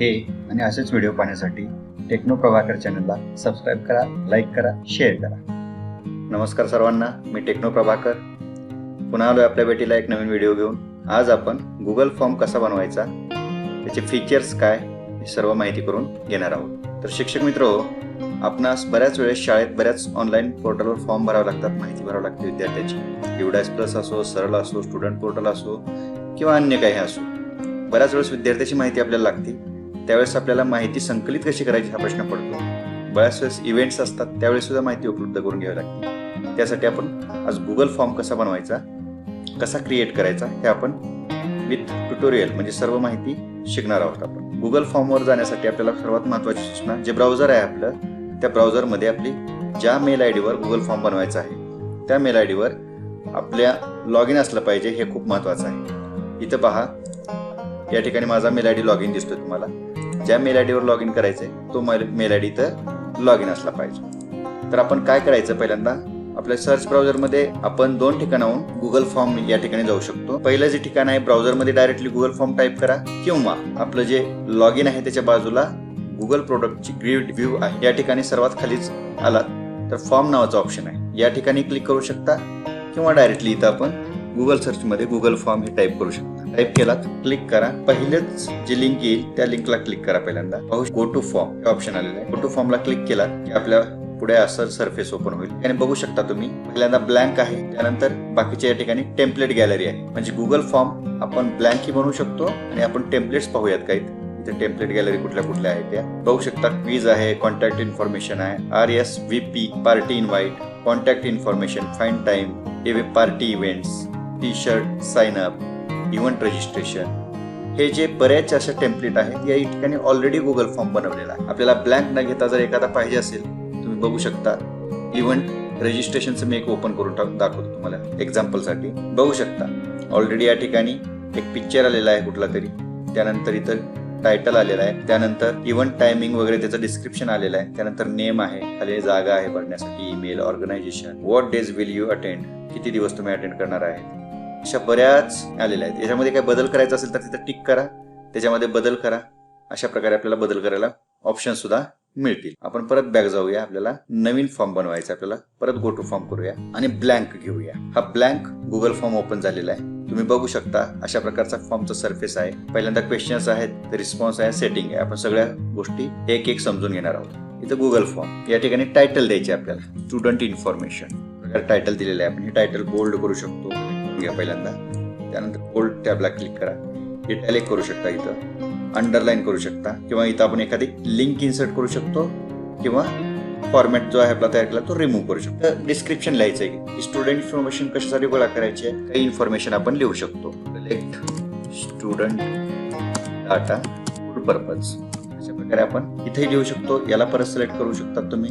हे आणि असेच व्हिडिओ पाहण्यासाठी टेक्नो प्रभाकर चॅनलला सबस्क्राईब करा लाईक करा शेअर करा. नमस्कार सर्वांना मी टेक्नो प्रभाकर. पुन्हा आलो आपल्या भेटीला एक नवीन व्हिडिओ घेऊन. आज आपण गुगल फॉर्म कसा बनवायचा त्याचे फीचर्स काय हे सर्व माहिती करून घेणार आहोत. तर शिक्षक मित्र हो आपणास बऱ्याच वेळेस शाळेत बऱ्याच ऑनलाईन पोर्टलवर फॉर्म भरावे लागतात माहिती भरावी लागते विद्यार्थ्याची. युडायस प्लस असो सरळ असो स्टुडंट पोर्टल असो किंवा अन्य काही असो. बऱ्याच वेळेस विद्यार्थ्याची माहिती आपल्याला लागते. त्यावेळेस आपल्याला माहिती संकलित कशी करायची हा प्रश्न पडतो. बऱ्याच वेळेस इव्हेंट्स असतात त्यावेळेस सुद्धा माहिती उपलब्ध करून घ्यावी लागते. त्यासाठी आपण आज गुगल फॉर्म कसा बनवायचा कसा क्रिएट करायचा हे आपण विथ ट्युटोरियल म्हणजे सर्व माहिती शिकणार आहोत आपण. गुगल फॉर्मवर जाण्यासाठी आपल्याला सर्वात महत्त्वाची सूचना जे ब्राउझर आहे आपलं त्या ब्राउझरमध्ये आपली ज्या मेल आय डीवर गुगल फॉर्म बनवायचा आहे त्या मेल आय डीवर आपल्या लॉग इन असलं पाहिजे हे खूप महत्त्वाचं आहे. इथं पहा या ठिकाणी माझा mail I D log in दिसतोय तुम्हाला. ज्या मेल आय डीवर लॉग इन करायचं आहे तो मेल आय डी इथं लॉग इन असला पाहिजे. तर आपण काय करायचं पहिल्यांदा? आपल्या सर्च ब्राउझरमध्ये आपण दोन ठिकाणाहून गुगल फॉर्म या ठिकाणी जाऊ शकतो. पहिलं जे ठिकाण आहे ब्राउझरमध्ये डायरेक्टली गुगल फॉर्म टाईप करा किंवा आपलं जे लॉग इन आहे त्याच्या बाजूला गुगल प्रोडक्टची ग्रीड व्ह्यू आहे या ठिकाणी सर्वात खालीच आलात. तर फॉर्म नावाचा ऑप्शन आहे. या ठिकाणी क्लिक करू शकता किंवा डायरेक्टली इथं आपण गुगल सर्चमध्ये गुगल फॉर्म हे टाईप करू शकता. टाईप केलात क्लिक करा. पहिलेच जी लिंक येईल त्या लिंकला क्लिक करा पहिल्यांदा. पाहू गो टू फॉर्म हे ऑप्शन आलेलं आहे. गो टू फॉर्मला क्लिक केला की आपल्या पुढे असं सरफेस ओपन होईल. आणि बघू शकता तुम्ही पहिल्यांदा ब्लँक आहे त्यानंतर बाकीच्या या ठिकाणी टेम्पलेट गॅलरी आहे. म्हणजे गुगल फॉर्म आपण ब्लँकही बनवू शकतो आणि आपण टेम्पलेट्स पाहूयात काही. इथे टेम्पलेट गॅलरी कुठल्या कुठल्या आहेत त्या. बघू शकता क्वीज आहे कॉन्टॅक्ट इन्फॉर्मेशन आहे. R S V P party invite contact information find time a party events T shirt sign up event registration. हे जे बऱ्याच अशा टेम्पलेट आहेत या ठिकाणी ऑलरेडी गुगल फॉर्म बनवलेला आहे. आपल्याला ब्लँक न घेता जर एखादा पाहिजे असेल तुम्ही बघू शकता. इव्हेंट रजिस्ट्रेशनचं मी एक ओपन करून टाक दाखवतो तुम्हाला. एक्झाम्पलसाठी बघू शकता. ऑलरेडी या ठिकाणी एक पिक्चर आलेला आहे कुठला तरी. त्यानंतर इथं टायटल आलेला आहे. त्यानंतर इव्हेंट टायमिंग वगैरे त्याचं डिस्क्रिप्शन आलेलं आहे. त्यानंतर नेम आहे. खाली जागा आहे भरण्यासाठी email organisation what days will you attend किती दिवस तुम्ही अटेंड करणार आहे? अशा बऱ्याच आलेल्या आहेत. याच्यामध्ये काय बदल करायचा असेल तर तिथं टिक करा. त्याच्यामध्ये बदल करा. अशा प्रकारे आपल्याला बदल करायला ऑप्शन सुद्धा मिळतील. आपण परत बॅक जाऊया. आपल्याला नवीन फॉर्म बनवायचा आपल्याला. परत गो टू फॉर्म करूया आणि ब्लँक घेऊया. हा ब्लँक गुगल फॉर्म ओपन झालेला आहे. तुम्ही बघू शकता अशा प्रकारचा फॉर्मचा सरफेस आहे. पहिल्यांदा क्वेश्चन्स आहेत रिस्पॉन्स आहे सेटिंग आहे. आपण सगळ्या गोष्टी एक एक समजून घेणार आहोत. इथं गुगल फॉर्म या ठिकाणी टायटल द्यायचे आपल्याला. स्टुडंट इन्फॉर्मेशन टायटल दिलेलं आहे. आपण हे टायटल बोल्ड करू शकतो. घ्या पहिल्यांदा. त्यानंतर बोल्ड टॅबला क्लिक करा. इटॅलिक करू शकता इथं. अंडरलाईन करू शकता. किंवा इथं आपण एखादी लिंक इन्सर्ट करू शकतो. किंवा फॉर्मॅट जो आहे आपला तयार केला तो रिमूव्ह करू शकतो. डिस्क्रिप्शन लिहायचं आहे की स्टुडंट इन्फॉर्मेशन कशासाठी गोळा करायची? आहे काही इन्फॉर्मेशन आपण लिहू शकतो. सिलेक्ट स्टुडंट डाटा पर्पज अशा प्रकारे आपण इथे लिहू शकतो. याला परत सिलेक्ट करू शकता तुम्ही.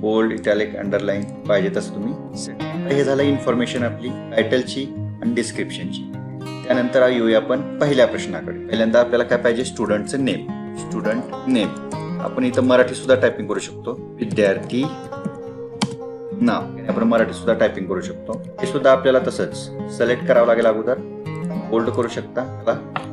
बोल्ड इटॅलिक अंडरलाईन पाहिजे तसं तुम्ही हे झालं इन्फॉर्मेशन आपली टायटलची आणि डिस्क्रिप्शनची त्यानंतर येऊया आपण पहिल्या प्रश्नाकडे. पहिल्यांदा आपल्याला काय पाहिजे? स्टुडंटचं नेम स्टुडंट नेम आपण इथं मराठी सुद्धा टायपिंग करू शकतो. विद्यार्थी नाव. आपण मराठी सुद्धा टायपिंग करू शकतो. हे सुद्धा आपल्याला तसंच सिलेक्ट करावं लागेल अगोदर. बोल्ड करू शकता.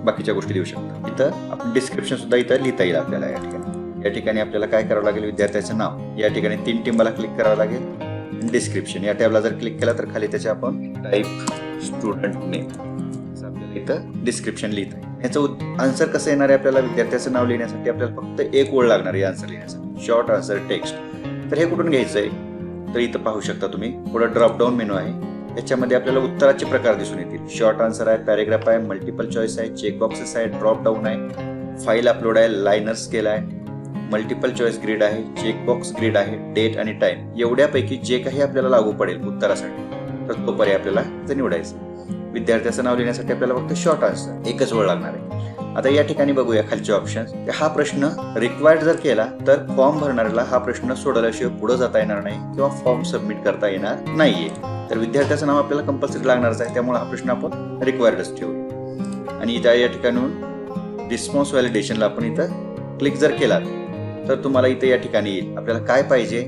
बाकीच्या गोष्टी देऊ शकता. इथं आपण डिस्क्रिप्शन सुद्धा इथं लिहिता येईल आपल्याला या ठिकाणी. या ठिकाणी आपल्याला काय करावं लागेल विद्यार्थ्याचं नाव? या ठिकाणी तीन टिंबाला क्लिक करावं लागेल. डिस्क्रिप्शन या टॅबला जर क्लिक केला तर खाली त्याचे आपण टाईप स्टुडंट नेम आपल्याला इथं डिस्क्रिप्शन लिहित आहे याचं आन्सर कसं येणार आहे आपल्याला विद्यार्थ्याचं नाव लिहिण्यासाठी? आपल्याला फक्त एक ओळ लागणार आहे आन्सर लिहिण्यासाठी. शॉर्ट आन्सर टेक्स्ट तर हे कुठून घ्यायचं आहे? तर इथं पाहू शकता तुम्ही. पुढं ड्रॉपडाऊन मेनू आहे. याच्यामध्ये आपल्याला उत्तराचे प्रकार दिसून येतील. शॉर्ट आन्सर आहे पॅरेग्राफ आहे मल्टिपल चॉईस आहे चेकबॉक्सेस आहे ड्रॉप डाऊन आहे. फाईल अपलोड आहे लायनर स्केल आहे. मल्टिपल चॉईस ग्रीड आहे चेकबॉक्स ग्रीड आहे डेट आणि टाइम एवढ्यापैकी जे काही आपल्याला लागू पडेल उत्तरासाठी तर तो पर्याय आपल्याला निवडायचा विद्यार्थ्याचं नाव लिहिण्यासाठी आपल्याला फक्त शॉर्ट आन्सर एकच वेळ लागणार आहे. आता या ठिकाणी बघूया खालचे ऑप्शन हा प्रश्न रिक्वायर्ड जर केला तर फॉर्म भरणाऱ्याला हा प्रश्न सोडवल्याशिवाय पुढे जाता येणार नाही किंवा फॉर्म सबमिट करता येणार नाहीये. तर विद्यार्थ्याचं नाव आपल्याला कंपल्सरी लागणारच आहे त्यामुळे हा प्रश्न आपण रिक्वायर्डच ठेवू आणि त्या या ठिकाणून रिस्पॉन्स व्हॅलिडेशनला आपण इथं क्लिक जर केला तर तुम्हाला इथे या ठिकाणी येईल आपल्याला काय पाहिजे?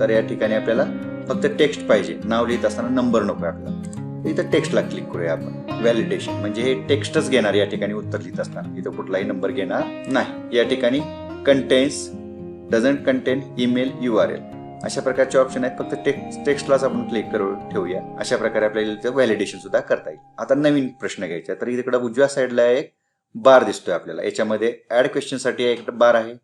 तर या ठिकाणी आपल्याला फक्त टेक्स्ट पाहिजे. नाव लिहित असताना नंबर नको आपल्याला इथं टेक्स्टला क्लिक करूया आपण. व्हॅलिडेशन म्हणजे हे टेक्स्टच घेणार या ठिकाणी उत्तर लिहित असताना. इथं कुठलाही नंबर घेणार नाही. या ठिकाणी contains doesn't contain email U R L अशा प्रकारचे ऑप्शन आहेत. फक्त टेक्स्ट टेक्स्टलाच आपण क्लिक करून ठेवूया. अशा प्रकारे आपल्याला इथं व्हॅलिडेशन सुद्धा करता येईल. आता नवीन प्रश्न घ्यायचा तर इकडे उजव्या साईडला एक बार दिसतोय आपल्याला. याच्यामध्ये ऍड क्वेश्चनसाठी एक बार आहे.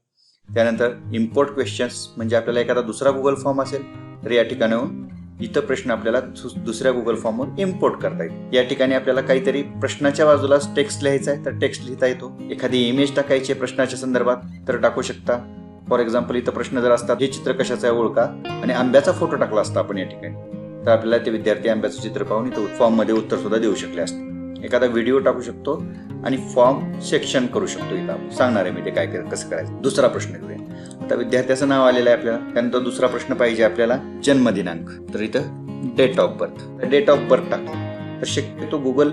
त्यानंतर इम्पोर्ट क्वेश्चन्स म्हणजे आपल्याला एखादा दुसरा गुगल फॉर्म असेल तर या ठिकाणाहून इथं प्रश्न आपल्याला दुसऱ्या गुगल फॉर्मवरून इम्पोर्ट करता येईल. या ठिकाणी आपल्याला काहीतरी प्रश्नाच्या बाजूला टेक्स्ट लिहायचा आहे तर टेक्स्ट लिहिता येतो. एखादी इमेज टाकायची आहे प्रश्नाच्या संदर्भात तर टाकू शकता. फॉर एक्झाम्पल इथं प्रश्न जर असतात हे चित्र कशाचं आहे? ओळखा. आणि आंब्याचा फोटो टाकला असता आपण या ठिकाणी तर आपल्याला ते विद्यार्थी आंब्याचं चित्र पाहून इथं फॉर्ममध्ये उत्तर सुद्धा देऊ शकले असते. एखादा व्हिडिओ टाकू शकतो आणि फॉर्म सेक्शन करू शकतो इथं आपण. सांगणार आहे मी ते काय कसं करायचं. दुसरा प्रश्न घेऊया आता विद्यार्थ्याचं नाव आलेलं आहे आपल्याला. त्यानंतर दुसरा प्रश्न पाहिजे आपल्याला. जन्मदिनांक. तर इथं date of birth date of birth टाकतो. तर शक्यतो गुगल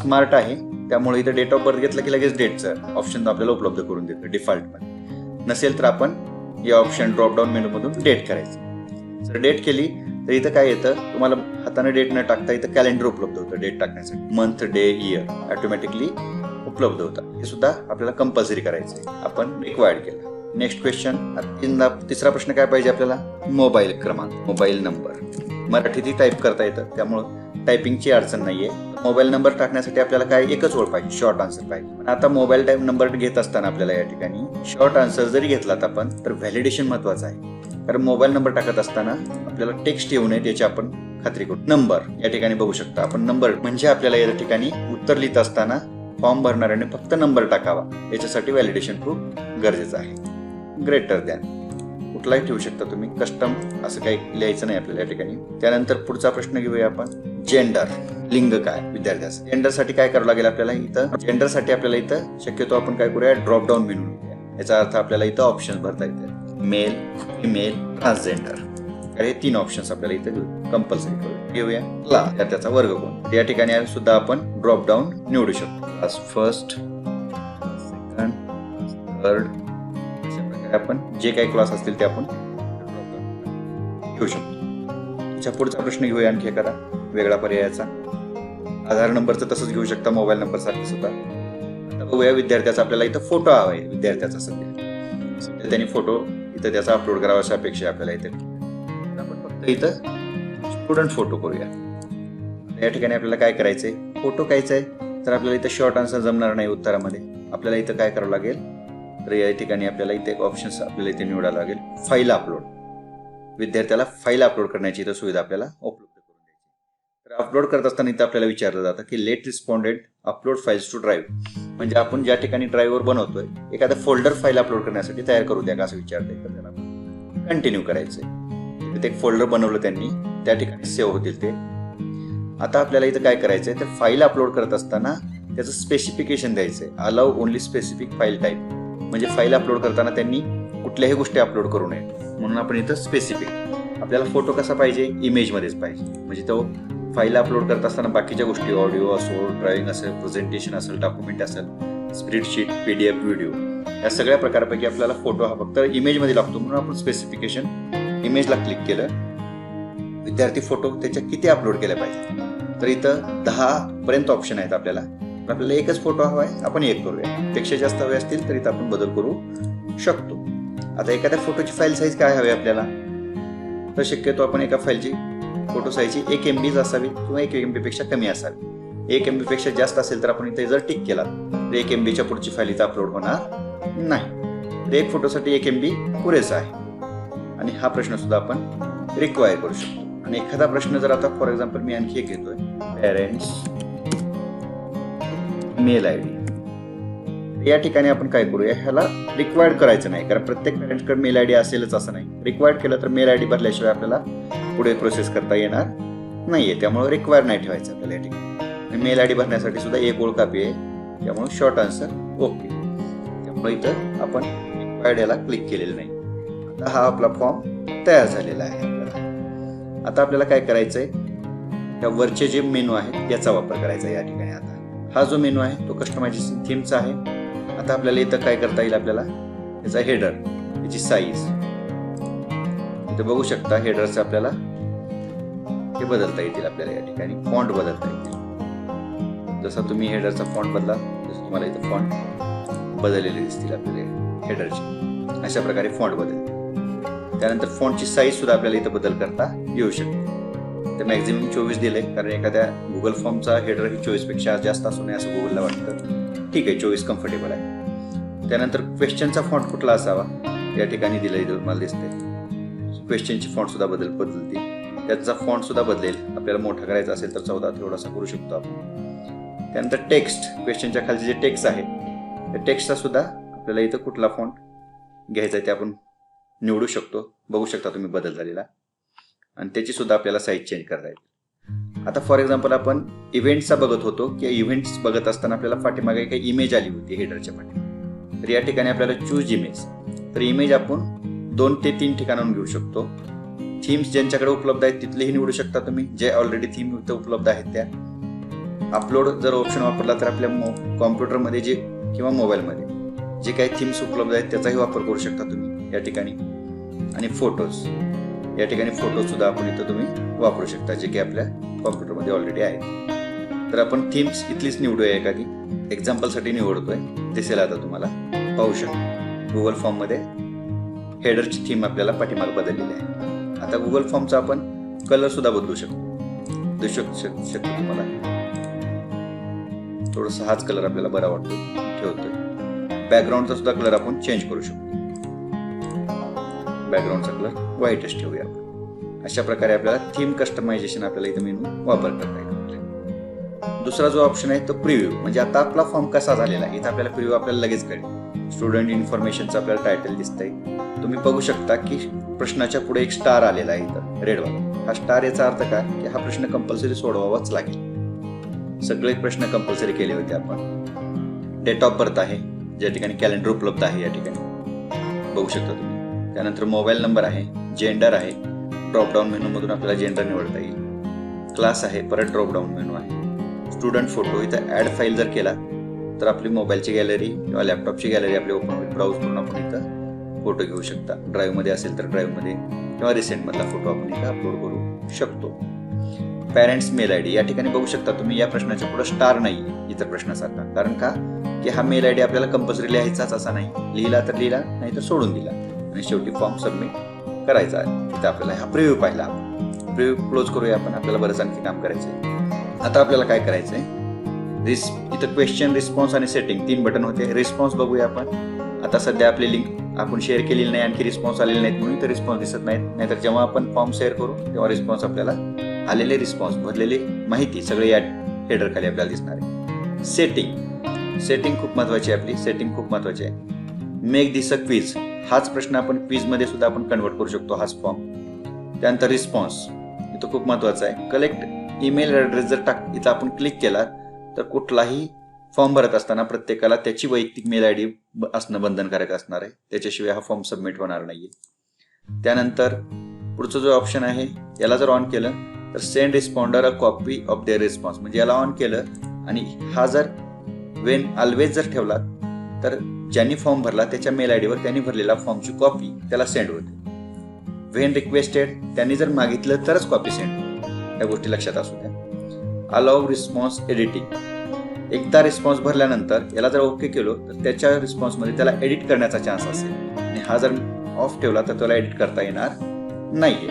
स्मार्ट आहे. त्यामुळे इथं डेट ऑफ बर्थ घेतलं की लगेच डेटचं ऑप्शन आपल्याला उपलब्ध करून देतं डिफॉल्टमध्ये नसेल तर आपण या ऑप्शन ड्रॉपडाऊन मेनूमधून डेट करायचं. जर डेट केली तर इथं काय येतं? तुम्हाला हाताने डेट न टाकता इथं कॅलेंडर उपलब्ध होतं डेट टाकण्यासाठी मंथ डे इयर ऑटोमॅटिकली उपलब्ध होतं. हे सुद्धा आपल्याला कंपल्सरी करायचं आहे. आपण रिक्वायर्ड केलं. नेक्स्ट क्वेश्चन तिसरा प्रश्न काय पाहिजे आपल्याला? मोबाईल क्रमांक मोबाईल नंबर मराठीतही टाईप करता येतं. त्यामुळं टायपिंगची अडचण नाहीये. मोबाईल नंबर टाकण्यासाठी आपल्याला काय एकच ओळ पाहिजे? शॉर्ट आन्सर पाहिजे. आता मोबाईल टाईप नंबर घेत असताना आपल्याला या ठिकाणी शॉर्ट आन्सर जरी घेतलात आपण तर व्हॅलिडेशन महत्वाचं आहे. कारण मोबाईल नंबर टाकत असताना आपल्याला टेक्स्ट येऊ नये त्याची आपण खात्री करू. नंबर या ठिकाणी बघू शकता आपण. नंबर म्हणजे आपल्याला या ठिकाणी उत्तर लिहित असताना फॉर्म भरणाऱ्याने फक्त नंबर टाकावा. याच्यासाठी व्हॅलिडेशन प्रूफ गरजेचं आहे. ग्रेटर दॅन कुठलाही ठेवू शकता तुम्ही. कस्टम असं काही लिहायचं नाही आपल्याला या ठिकाणी. त्यानंतर पुढचा प्रश्न घेऊया आपण. जेंडर लिंग काय? विद्यार्थ्यास जेंडरसाठी काय करावं लागेल आपल्याला इथं? जेंडरसाठी आपल्याला इथं शक्यतो आपण काय करूया? ड्रॉप डाऊन मेनू याचा अर्थ आपल्याला इथं ऑप्शन भरता येते मेल फिमेल ट्रान्सजेंडर हे तीन ऑप्शन्स आपल्याला इथे कंपल्सरी करू. घेऊया. ला तर त्याचा वर्ग कोण? या ठिकाणी सुद्धा आपण ड्रॉप डाऊन निवडू शकतो. फर्स्ट सेकंड थर्ड अशा प्रकारे आपण जे काही क्लास असतील ते आपण घेऊ शकतो. त्याच्या पुढचा प्रश्न घेऊया आणखी एखादा. वेगळा पर्यायाचा. आधार नंबरचं तसंच घेऊ शकता. मोबाईल नंबरसाठी सुद्धा. आता बघूया विद्यार्थ्याचा आपल्याला इथं फोटो हवा आहे. विद्यार्थ्याचा सध्या. सध्या त्यांनी फोटो इथं त्याचा अपलोड करावा अशा अपेक्षा आपल्याला इथे. आपण फक्त इथं स्टुडंट फोटो करूया. या ठिकाणी आपल्याला काय करायचंय? फोटो कायचा आहे तर आपल्याला इथं शॉर्ट आन्सर जमणार नाही उत्तरामध्ये. आपल्याला इथं काय करावं लागेल? तर या ठिकाणी आपल्याला इथे एक ऑप्शन्स आपल्याला इथे निवडावं लागेल. फाईल अपलोड विद्यार्थ्याला फाईल अपलोड करण्याची इथं सुविधा आपल्याला उपलब्ध करून द्यायची. तर अपलोड करत असताना इथं आपल्याला विचारलं जातं की let respondent upload files to drive म्हणजे आपण ज्या ठिकाणी ड्राईव्हवर बनवतोय एखादा फोल्डर फाईल अपलोड करण्यासाठी तयार करू द्या का असं विचारलं तर त्याला. कंटिन्यू करायचंय. ते एक फोल्डर बनवलं त्यांनी त्या ठिकाणी सेव्ह होतील ते. आता आपल्याला इथं काय करायचंय तर फाईल अपलोड करत असताना त्याचं स्पेसिफिकेशन द्यायचंय. Allow only specific file type म्हणजे फाईल अपलोड करताना त्यांनी कुठल्याही गोष्टी अपलोड करू नये. म्हणून आपण इथं स्पेसिफिक आपल्याला फोटो कसा पाहिजे? इमेजमध्येच पाहिजे. म्हणजे तो फाईल अपलोड करत असताना बाकीच्या गोष्टी ऑडिओ असो ड्रॉइंग असेल प्रेझेंटेशन असेल डॉक्युमेंट असेल spreadsheet P D F video या सगळ्या प्रकारापैकी आपल्याला फोटो हा फक्त इमेजमध्ये लागतो. म्हणून आपण स्पेसिफिकेशन इमेजला क्लिक केलं. विद्यार्थी फोटो त्याच्या किती अपलोड केल्या पाहिजे? तर इथं दहा पर्यंत ऑप्शन आहेत आपल्याला. आपल्याला एकच फोटो हवा आहे आपण एक करूया. पेक्षा जास्त हवे असतील तर इथं आपण बदल करू शकतो. आता एखाद्या फोटोची फाईल साईज काय हवी आपल्याला? तर शक्यतो आपण एका फाईलची फोटो साईजची एक एम बीच असावी किंवा एक एमपेक्षा कमी असावी. एक एमपेक्षा जास्त असेल तर आपण इथे जर टिक केला तर एक एम बीच्या पुढची फाईल इथं अपलोड होणार नाही. तर एक फोटोसाठी एक एम बी पुरेसा आहे. आणि हा प्रश्न सुद्धा आपण रिक्वायर करू शकतो. आणि एखादा प्रश्न जर आता फॉर एक्झाम्पल मी आणखी एक घेतोय. पेरेंट्स मेल आय डी या ठिकाणी आपण काय करूया ह्याला रिक्वायर्ड करायचं नाही. कारण प्रत्येक पेरेंट्सकडे मेल आय डी असेलच असं नाही. रिक्वायर्ड केलं तर मेल आय डी भरल्याशिवाय आपल्याला पुढे प्रोसेस करता येणार नाहीये. त्यामुळे रिक्वायर नाही ठेवायचं आपल्याला या ठिकाणी. मेल आय डी भरण्यासाठी सुद्धा एक ओळ कापी आहे. त्यामुळे शॉर्ट आन्सर ओके त्यामुळे इथं आपण रिक्वायर्ड याला क्लिक केलेलं नाही. आता हा आपला फॉर्म तयार झालेला आहे आता आपल्याला काय करायचं आहे त्या वरचे जे मेनू आहेत याचा वापर करायचा आहे या ठिकाणी आता. हा जो मेनू आहे तो कस्टमायझेशन थीमचा आहे. आता आपल्याला इथं काय करता येईल आपल्याला? याचा हेडर याची साईज इथं बघू शकता हेडरचं आपल्याला हे बदलता येतील आपल्याला या ठिकाणी. फॉन्ट बदलता येतील. जसा तुम्ही हेडरचा फॉन्ट बदला तसं तुम्हाला इथं फॉन्ट बदललेले दिसतील आपल्याला हेडरचे अशा प्रकारे फॉन्ट बदल त्यानंतर फॉन्टची साईज सुद्धा आपल्याला इथं बदल करता येऊ शकते. तर मॅक्झिमम चोवीस दिले कारण एखाद्या गुगल फॉर्मचा हेडर ही चोवीसपेक्षा जास्त असू नये असं गुगलला वाटतं. ठीक आहे चोवीस कम्फर्टेबल आहे. त्यानंतर क्वेश्चनचा फॉन्ट कुठला असावा? या ठिकाणी दिलं इथं तुम्हाला दिसते क्वेश्चनची फॉन्ट सुद्धा बदल बदलतील. त्याचा फॉन्ट सुद्धा बदलेल. आपल्याला मोठा करायचा असेल तर चौदा थोडासा करू शकतो आपण. त्यानंतर टेक्स्ट क्वेश्चनच्या खालचे जे टेक्स्ट आहे त्या टेक्स्टचा सुद्धा आपल्याला इथं कुठला फॉन्ट घ्यायचा आहे ते आपण निवडू शकतो. बघू शकता तुम्ही बदल झालेला. आणि त्याची सुद्धा आपल्याला साईज चेंज करता येईल. आता फॉर एक्झाम्पल आपण इव्हेंट्सचा बघत होतो की इव्हेंट्स बघत असताना आपल्याला पाठीमागे काही इमेज आली होती हेडरच्या पाठी तर या ठिकाणी आपल्याला चूज इमेज तर इमेज आपण दोन ते तीन ठिकाणाहून घेऊ शकतो. थीम्स ज्यांच्याकडे उपलब्ध आहेत तिथलेही निवडू शकता तुम्ही. जे ऑलरेडी थीम इथं उपलब्ध आहेत त्या. अपलोड जर ऑप्शन वापरला तर आपल्या मो कॉम्प्युटरमध्ये जे किंवा मोबाईलमध्ये जे काही थीम्स उपलब्ध आहेत त्याचाही वापर करू शकता तुम्ही या ठिकाणी. आणि फोटोज या ठिकाणी फोटो सुद्धा आपण इथं तुम्ही वापरू शकता जे की आपल्या कॉम्प्युटरमध्ये ऑलरेडी आहे तर आपण थीम्स इथलीच निवडूया एखादी. एक्झाम्पलसाठी निवडतोय. दिसेल आता तुम्हाला. पाहू शकता. गुगल फॉर्ममध्ये हेडरची थीम आपल्याला पाठीमाग बदललेली आहे. आता गुगल फॉर्मचा आपण कलर सुद्धा बदलू शकतो. दिसू शक- शकतो तुम्हाला थोडासा हाच कलर आपल्याला बरा वाटतो ठेवतोय. बॅकग्राऊंडचा सुद्धा कलर आपण चेंज करू शकतो. बॅकग्राऊंडचा कलर व्हाईटच ठेवूया आपण. अशा प्रकारे आपल्याला थीम कस्टमायझेशन आपल्याला इथं मेनू वापर करता येईल. दुसरा जो ऑप्शन आहे तो प्रिव्ह्यू म्हणजे आता आपला फॉर्म कसा झालेला आहे इथं आपल्याला प्रिव्ह्यू आपल्याला लगेच कळेल. स्टुडंट इन्फॉर्मेशनचं आपल्याला टायटल दिसतंय. तुम्ही बघू शकता की प्रश्नाच्या पुढे एक स्टार आलेला आहे इथं रेडवाला. हा स्टार याचा अर्थ काय? की हा प्रश्न कंपल्सरी सोडवावाच लागेल. सगळे प्रश्न कंपल्सरी केले होते आपण. डेट ऑफ बर्थ आहे ज्या ठिकाणी कॅलेंडर उपलब्ध आहे या ठिकाणी. बघू शकता तुम्ही. त्यानंतर मोबाईल नंबर आहे जेंडर आहे. ड्रॉपडाऊन मेनूमधून आपल्याला जेंडर निवडता येईल. क्लास आहे परत ड्रॉपडाऊन मेनू आहे. स्टुडंट फोटो इथं ॲड फाईल जर केला तर आपली मोबाईलची गॅलरी किंवा लॅपटॉपची गॅलरी आपली ओपन होईल. ब्राऊज करून आपण इथं फोटो घेऊ शकता. ड्राईव्हमध्ये असेल तर ड्राईव्हमध्ये किंवा रिसेंटमधला फोटो आपण इथं अपलोड करू शकतो. पॅरेंट्स मेल आय डी या ठिकाणी बघू शकता तुम्ही. या प्रश्नाच्या पुढे स्टार नाही इतर प्रश्नासारखा कारण का? की हा मेल आय डी आपल्याला कंपल्सरी लिहायचाच असा नाही. लिहिला तर लिहिला नाही तर सोडून दिला. आणि शेवटी फॉर्म सबमिट करायचा आहे. इथं आपल्याला हा प्रिव्ह्यू पाहिला. प्रिव्ह्यू क्लोज करूया आपण. आपल्याला बरंच आणखी काम करायचं आहे आता आपल्याला काय करायचं आहे रिस इथं क्वेश्चन रिस्पॉन्स आणि सेटिंग तीन बटन होते. रिस्पॉन्स बघूया आपण. आता सध्या आपली लिंक आपण शेअर केलेली नाही आणखी रिस्पॉन्स आलेले नाहीत म्हणून तर रिस्पॉन्स दिसत नाहीत. नाहीतर जेव्हा आपण फॉर्म शेअर करू तेव्हा रिस्पॉन्स आपल्याला आलेले रिस्पॉन्स भरलेली माहिती सगळे या हेडर खाली आपल्याला दिसणार आहे. सेटिंग सेटिंग खूप महत्वाची आहे आपली. सेटिंग खूप महत्वाची आहे. मेक दिस अ क्वीज हाच प्रश्न आपण क्वीजमध्ये सुद्धा आपण कन्वर्ट करू शकतो हाच फॉर्म त्यानंतर रिस्पॉन्स इथं खूप महत्त्वाचा आहे. कलेक्ट ईमेल ॲड्रेस जर टाक इथं आपण क्लिक केला तर कुठलाही फॉर्म भरत असताना प्रत्येकाला त्याची वैयक्तिक मेल आय डी असणं बंधनकारक असणार आहे. त्याच्याशिवाय हा फॉर्म सबमिट होणार नाहीये. त्यानंतर पुढचं जो ऑप्शन आहे याला जर ऑन केलं तर send responder a copy of their response म्हणजे याला ऑन केलं आणि हा जर वेन ऑलवेज जर ठेवला तर ज्यांनी फॉर्म भरला त्याच्या मेल आय डीवर त्यांनी भरलेला फॉर्मची कॉपी त्याला सेंड होते. वेन रिक्वेस्टेड त्यांनी जर मागितलं तरच कॉपी सेंड या गोष्टी लक्षात असू द्या. अलाव रिस्पॉन्स एडिटिंग एकदा रिस्पॉन्स भरल्यानंतर याला जर ओके केलो तर त्याच्या रिस्पॉन्समध्ये त्याला एडिट करण्याचा चान्स असेल. आणि हा जर ऑफ ठेवला तर त्याला एडिट करता येणार नाही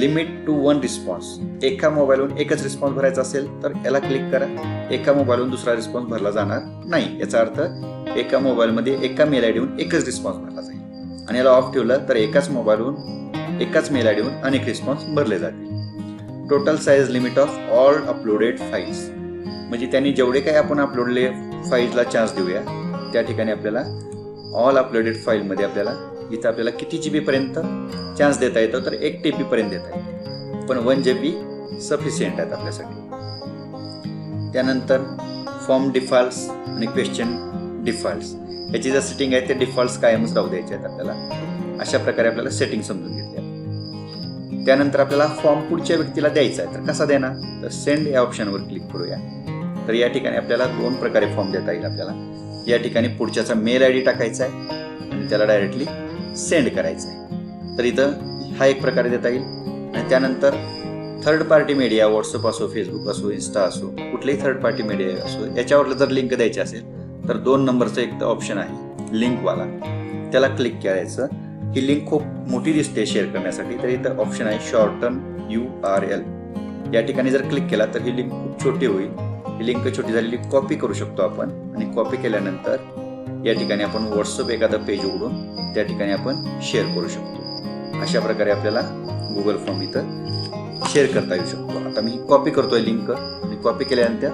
लिमिट टू वन रिस्पॉन्स एका मोबाईलवरून एकच रिस्पॉन्स भरायचा असेल तर याला क्लिक करा. एका मोबाईलवरून दुसरा रिस्पॉन्स भरला जाणार नाही. याचा अर्थ एका मोबाईलमध्ये एका मेल आय डीहून एकच रिस्पॉन्स भरला जाईल. आणि याला ऑफ ठेवलं तर एकाच मोबाईलहून एकाच मेल आय डीहून अनेक रिस्पॉन्स भरले जातील. Total size limit of all uploaded files म्हणजे त्यांनी जेवढे काही आपण अपलोडले फाईलला चान्स देऊया त्या ठिकाणी आपल्याला ऑल अपलोडेड फाईलमध्ये आपल्याला इथं आपल्याला किती जी बीपर्यंत चान्स देता येतो तर एक टी बीपर्यंत देता येतो. पण वन जे बी सफिशियंट आहेत आपल्यासाठी. त्यानंतर फॉर्म डिफॉल्ट्स आणि क्वेश्चन डिफॉल्ट्स याची जर सेटिंग आहे ते डिफॉल्ट्स कायमच राहू द्यायचे आहेत आपल्याला. अशा प्रकारे आपल्याला सेटिंग समजून घेतल्या त्यानंतर आपल्याला फॉर्म पुढच्या व्यक्तीला द्यायचा आहे तर कसा देणार? तर सेंड या ऑप्शनवर क्लिक करूया. तर या ठिकाणी आपल्याला दोन प्रकारे फॉर्म देता येईल आपल्याला. या ठिकाणी पुढच्याचा मेल आय डी टाकायचा आहे आणि त्याला डायरेक्टली सेंड करायचं आहे. तर इथं हा एक प्रकारे देता येईल. आणि त्यानंतर थर्ड पार्टी मीडिया व्हॉट्सअप असो फेसबुक असो इन्स्टा असो कुठलेही थर्ड पार्टी मीडिया असो याच्यावर जर लिंक द्यायची असेल तर दोन नंबरचं एक ऑप्शन आहे लिंकवाला त्याला क्लिक करायचं. ही लिंक खूप मोठी दिसते शेअर करण्यासाठी. तर इथं ऑप्शन आहे short term U R L या ठिकाणी जर क्लिक केला तर ही लिंक खूप छोटी होईल. ही लिंक छोटी झालेली कॉपी करू शकतो आपण. आणि कॉपी केल्यानंतर या ठिकाणी आपण व्हॉट्सअप एखादं पेज उघडून त्या ठिकाणी आपण शेअर करू शकतो. अशा प्रकारे आपल्याला गुगल फॉर्म इथं शेअर करता येऊ शकतो. आता मी कॉपी करतोय लिंक आणि कॉपी केल्यानंतर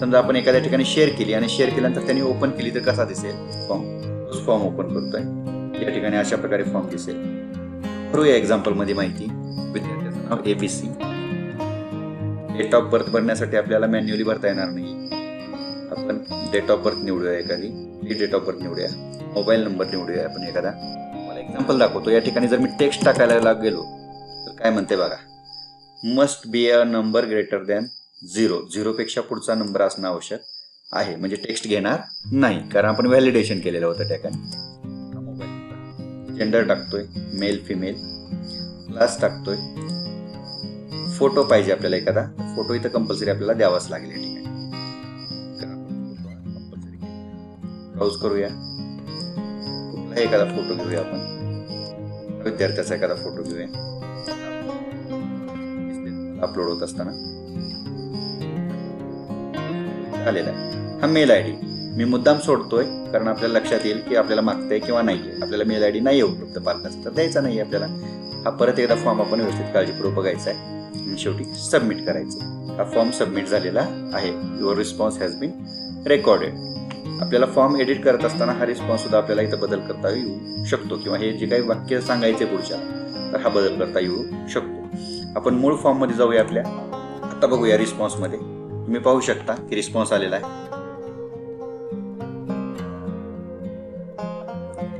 समजा आपण एखाद्या ठिकाणी शेअर केली आणि शेअर केल्यानंतर त्यांनी ओपन केली तर कसा दिसेल? फॉर्म फॉर्म ओपन करतोय. या ठिकाणी अशा प्रकारे फॉर्म दिसेल. करूया एक्झाम्पलमध्ये माहिती. विद्यार्थ्याचं नाव सी डेट ऑफ बर्थ भरण्यासाठी आपल्याला मॅन्युअली भरता येणार नाही. आपण डेट ऑफ बर्थ निवडूया एखादी. ही डेट ऑफ बर्थ निवडूया. मोबाईल नंबर निवडूया आपण एखादा. मला एक्झाम्पल दाखवतो. या ठिकाणी जर मी टेक्स्ट टाकायला लाग गेलो तर काय म्हणते बघा? Must be a number greater than zero झिरोपेक्षा पुढचा नंबर असणं आवश्यक आहे. म्हणजे टेक्स्ट घेणार नाही. कारण आपण व्हॅलिडेशन केलेलं होतं त्या ठिकाणी. जेंडर टाकतोय. मेल फिमेल क्लास टाकतोय. फोटो पाहिजे आपल्याला एखादा फोटो इथं कंपल्सरी आपल्याला द्यावाच लागेल या ठिकाणी. ब्राउज करूया. कुठलाही एखादा फोटो घेऊया आपण. विद्यार्थ्याचा एखादा फोटो घेऊया. अपलोड होत असताना. आलेला आहे. हा मेल आय डी मी मुद्दाम सोडतोय कारण आपल्याला लक्षात येईल की आपल्याला मागतंय किंवा नाही आपल्याला मेल आय डी नाही उपलब्ध पालकाचा. तर द्यायचा नाही आपल्याला. हा परत एकदा फॉर्म आपण व्यवस्थित काळजीपूर्वक बघायचा आहे. आणि शेवटी सबमिट करायचं. हा फॉर्म सबमिट झालेला आहे. Your response has been recorded आपल्याला फॉर्म एडिट करत असताना हा रिस्पॉन्स सुद्धा आपल्याला इथं बदल करता येऊ शकतो. किंवा हे जे काही वाक्य सांगायचे पुढच्या तर हा बदल करता येऊ शकतो. आपण मूळ फॉर्ममध्ये जाऊया आपल्या. आता बघूया रिस्पॉन्समध्ये तुम्ही पाहू शकता की रिस्पॉन्स आलेला आहे.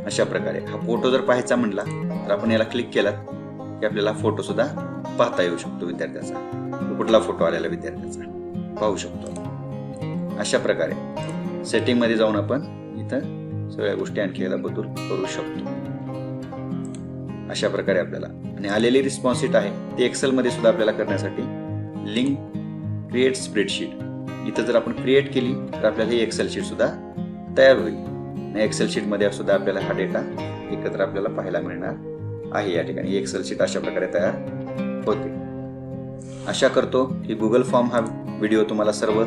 अशा प्रकारे. हा फोटो जर पाहायचा म्हटला तर आपण याला क्लिक केला की आपल्याला फोटो सुद्धा पाहता येऊ शकतो विद्यार्थ्याचा. कुठला फोटो आलेला विद्यार्थ्याचा. पाहू शकतो. अशा प्रकारे सेटिंगमध्ये जाऊन आपण इथं सगळ्या गोष्टी आणखी एकदा बदल करू शकतो. अशा प्रकारे आपल्याला आणि आलेली रिस्पॉन्स शीट आहे ती एक्सेलमध्ये सुद्धा आपल्याला करण्यासाठी लिंक क्रिएट स्प्रेडशीट इथं जर आपण क्रिएट केली तर आपल्याला ही एक्सेल शीट सुद्धा तयार होईल. आणि एक्सेल शीटमध्ये सुद्धा आपल्याला हा डेटा एकत्र आपल्याला पाहायला मिळणार आहे या ठिकाणी. एक्सेल शीट अशा प्रकारे तयार होते आशा करतो की गुगल फॉर्म हा व्हिडिओ तुम्हाला सर्व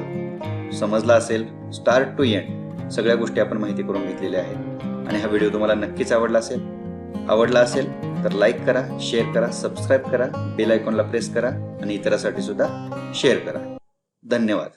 समजला असेल. स्टार्ट टू एंड सगळ्या गोष्टी आपण माहिती करून घेतलेल्या आहेत. आणि हा व्हिडिओ तुम्हाला नक्कीच आवडला असेल. आवडला असेल तर लाईक करा शेअर करा सबस्क्राईब करा बेल आयकॉनला प्रेस करा आणि इतरांसाठी सुद्धा शेअर करा. धन्यवाद.